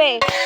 কতার লবে